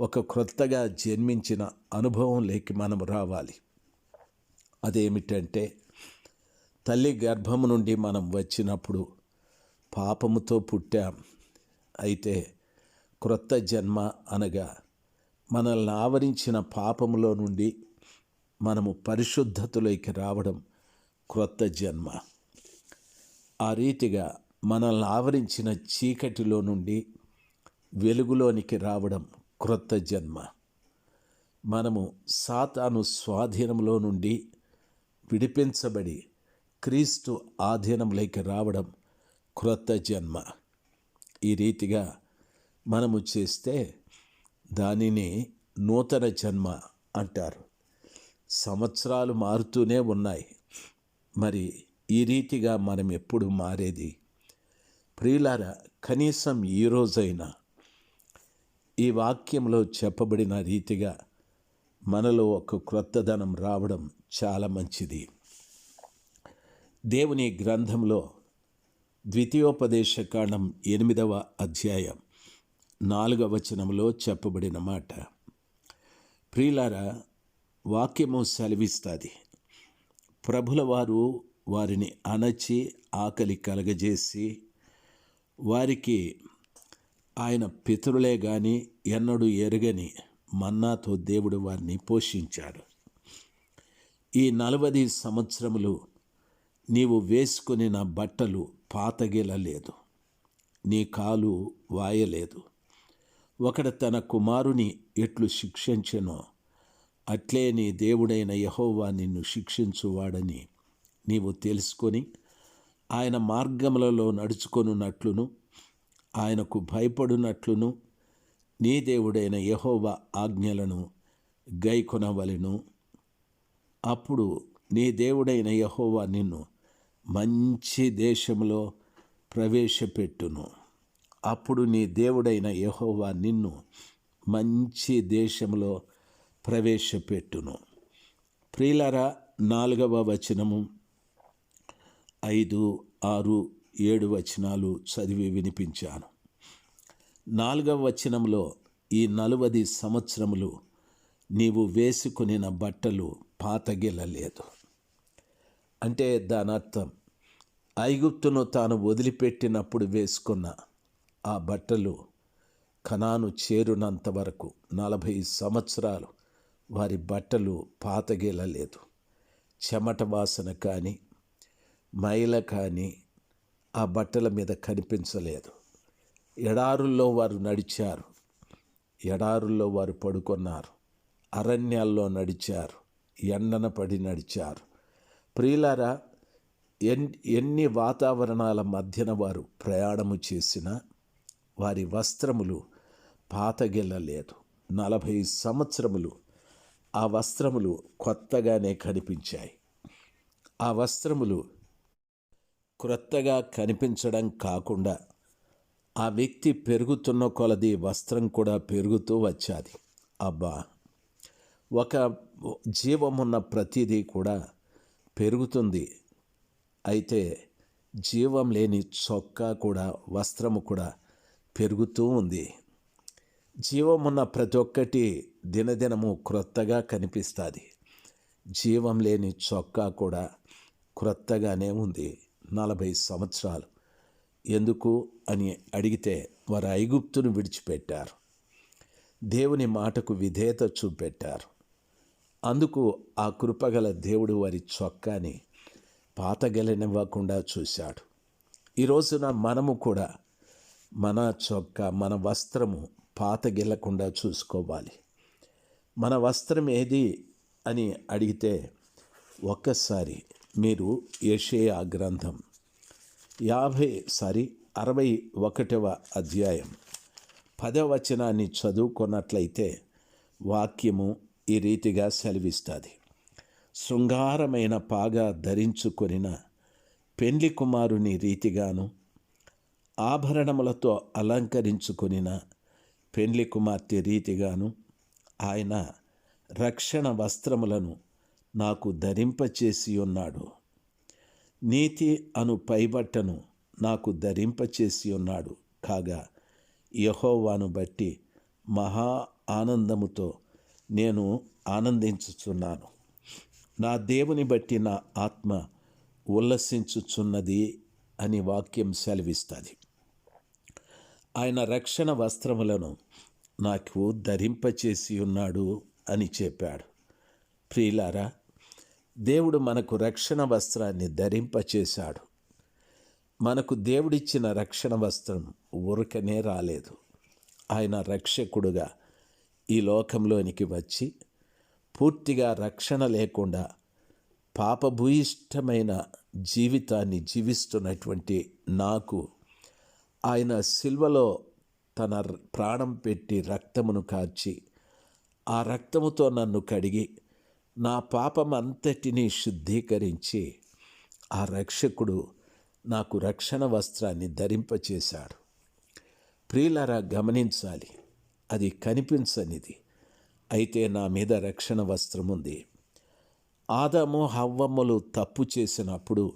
ఒక క్రొత్తగా జన్మించిన అనుభవం లేకి మనం రావాలి. అదేమిటంటే తల్లి గర్భము నుండి మనం వచ్చినప్పుడు పాపముతో పుట్టాం. అయితే క్రొత్త జన్మ అనగా మనల్ని ఆవరించిన పాపములో నుండి మనము పరిశుద్ధతలోకి రావడం క్రొత్త జన్మ. ఆ రీతిగా మనల్ని ఆవరించిన చీకటిలో నుండి వెలుగులోనికి రావడం క్రొత్త జన్మ. మనము సాతాను స్వాధీనంలో నుండి విడిపించబడి క్రీస్తు ఆధీనంలోకి రావడం క్రొత్త జన్మ. ఈ రీతిగా మనము చేస్తే దానిని నూతన జన్మ అంటారు. సంవత్సరాలు మారుతూనే ఉన్నాయి. మరి ఈ రీతిగా మనం ఎప్పుడు మారేది? ప్రియులారా కనీసం ఈ రోజైనా ఈ వాక్యంలో చెప్పబడిన రీతిగా మనలో ఒక క్రొత్తదనం రావడం చాలా మంచిది. దేవుని గ్రంథంలో ద్వితీయోపదేశ కాండం ఎనిమిదవ అధ్యాయం నాలుగవ వచనంలో చెప్పబడిన మాట. ప్రియులారా వాక్యము సెలవిస్తుంది. ప్రభుల వారు వారిని అణచి ఆకలి కలగజేసి వారికి ఆయన పితరులే గాని ఎన్నడూ ఎరగని మన్నాతో దేవుడు వారిని పోషించాడు. ఈ నలభై సంవత్సరములు నీవు వేసుకుని నా బట్టలు పాతగిలలేదు నీ కాలు వాయలేదు. ఒకడు తన కుమారుని ఎట్లు శిక్షించెనో అట్లే నీ దేవుడైన యహోవా నిన్ను శిక్షించువాడని నీవు తెలుసుకొని ఆయన మార్గములలో నడుచుకొనున్నట్లును ఆయనకు భయపడునట్లును. నీ దేవుడైన యహోవ ఆజ్ఞలను గైకొనవలెను. అప్పుడు నీ దేవుడైన యహోవా నిన్ను మంచి దేశంలో ప్రవేశపెట్టును. అప్పుడు నీ దేవుడైన యహోవా నిన్ను మంచి దేశంలో ప్రవేశపెట్టును. ప్రియులరా నాలుగవ వచనము. ఐదు ఆరు ఏడు వచనాలు చదివి వినిపించాను. నాలుగవ వచనంలో ఈ నలువది సంవత్సరములు నీవు వేసుకునిన బట్టలు పాతగిలలేదు. అంటే దాని అర్థం ఐగుప్తును తాను వదిలిపెట్టినప్పుడు వేసుకున్న ఆ బట్టలు కనాను చేరునంత వరకు నలభై సంవత్సరాలు వారి బట్టలు పాతగిలలేదు. చెమట వాసన కానీ మైల కానీ ఆ బట్టల మీద కనిపించలేదు. ఎడారుల్లో వారు నడిచారు. ఎడారుల్లో వారు పడుకున్నారు. అరణ్యాల్లో నడిచారు. ఎండన పడి నడిచారు. ప్రియులారా ఎన్ ఎన్ని వాతావరణాల మధ్యన వారు ప్రయాణము చేసినా వారి వస్త్రములు పాతగిల్లలేదు. నలభై సంవత్సరములు ఆ వస్త్రములు కొత్తగానే కనిపించాయి. ఆ వస్త్రములు క్రొత్తగా కనిపించడం కాకుండా ఆ వ్యక్తి పెరుగుతున్న కొలది వస్త్రం కూడా పెరుగుతూ వచ్చాది. అబ్బా! ఒక జీవమున్న ప్రతిదీ కూడా పెరుగుతుంది. అయితే జీవం లేని చొక్కా కూడా వస్త్రము కూడా పెరుగుతూ ఉంది. జీవమున్న ప్రతి ఒక్కటి దినదినము క్రొత్తగా కనిపిస్తుంది. జీవం లేని చొక్కా కూడా క్రొత్తగానే ఉంది. నలభై సంవత్సరాలు. ఎందుకు అని అడిగితే వారు ఐగుప్తును విడిచిపెట్టారు. దేవుని మాటకు విధేయత చూపెట్టారు. అందుకు ఆ కృపగల దేవుడు వారి చొక్కాని పాతగలనివ్వకుండా చూశాడు. ఈరోజున మనము కూడా మన చొక్క మన వస్త్రము పాతగిల్లకుండా చూసుకోవాలి. మన వస్త్రం ఏది అని అడిగితే ఒక్కసారి మీరు యషేయా గ్రంథం యాభై సారీ అరవై ఒకటవ అధ్యాయం పదవచనాన్ని చదువుకున్నట్లయితే వాక్యము ఈ రీతిగా సెలవిస్తుంది. శృంగారమైన పాగా ధరించుకొనిన పెండ్లి కుమారుని రీతిగాను ఆభరణములతో అలంకరించుకొనిన పెండ్లి కుమార్తె రీతిగాను ఆయన రక్షణ వస్త్రములను నాకు ధరింపచేసి ఉన్నాడు నీతి అను పైబట్టను నాకు ధరింపచేసి ఉన్నాడు కాగా యహోవాను బట్టి మహా ఆనందముతో నేను ఆనందించుచున్నాను. నా దేవుని బట్టి నా ఆత్మ ఉల్లసించుచున్నది అని వాక్యం సెలవిస్తుంది. ఆయన రక్షణ వస్త్రములను నాకు ధరింపచేసి ఉన్నాడు అని చెప్పాడు. ప్రియులారా దేవుడు మనకు రక్షణ వస్త్రాన్ని ధరింపచేశాడు. మనకు దేవుడిచ్చిన రక్షణ వస్త్రం ఉరకనే రాలేదు. ఆయన రక్షకుడుగా ఈ లోకంలోనికి వచ్చి పూర్తిగా రక్షణ లేకుండా పాపభూయిష్టమైన జీవితాన్ని జీవిస్తున్నటువంటి నాకు ఆయన సిల్వలో తన ప్రాణం పెట్టి రక్తమును కార్చి ఆ రక్తముతో నన్ను కడిగి నా పాపం అంతటినీ శుద్ధీకరించి ఆ రక్షకుడు నాకు రక్షణ వస్త్రాన్ని ధరింపచేశాడు. ప్రియులరా గమనించాలి. అది కనిపించనిది. అయితే నా మీద రక్షణ వస్త్రం ఉంది. ఆదాము హవ్వమ్మలు తప్పు చేసినప్పుడు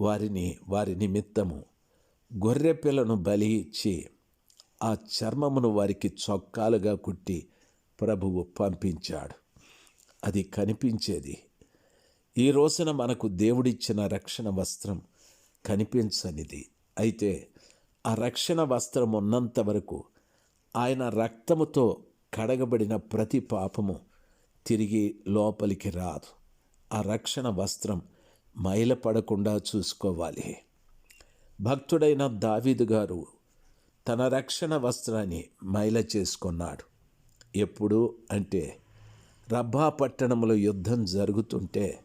వారిని వారి నిమిత్తము గొర్రెపిల్లను బలి ఇచ్చి ఆ చర్మమును వారికి చొక్కాలుగా కుట్టి ప్రభువు పంపించాడు. అది కనిపించేది. ఈ రోజున మనకు దేవుడిచ్చిన రక్షణ వస్త్రం కనిపించనిది. అయితే ఆ రక్షణ వస్త్రం ఉన్నంత వరకు ఆయన రక్తముతో కడగబడిన ప్రతి పాపము తిరిగి లోపలికి రాదు. ఆ రక్షణ వస్త్రం మైలపడకుండా చూసుకోవాలి. భక్తుడైన దావీదు గారు తన రక్షణ వస్త్రాన్ని మైల చేసుకున్నాడు ఎప్పుడు అంటే రబ్బా పట్టణంలో యుద్ధం జరుగుతుంటే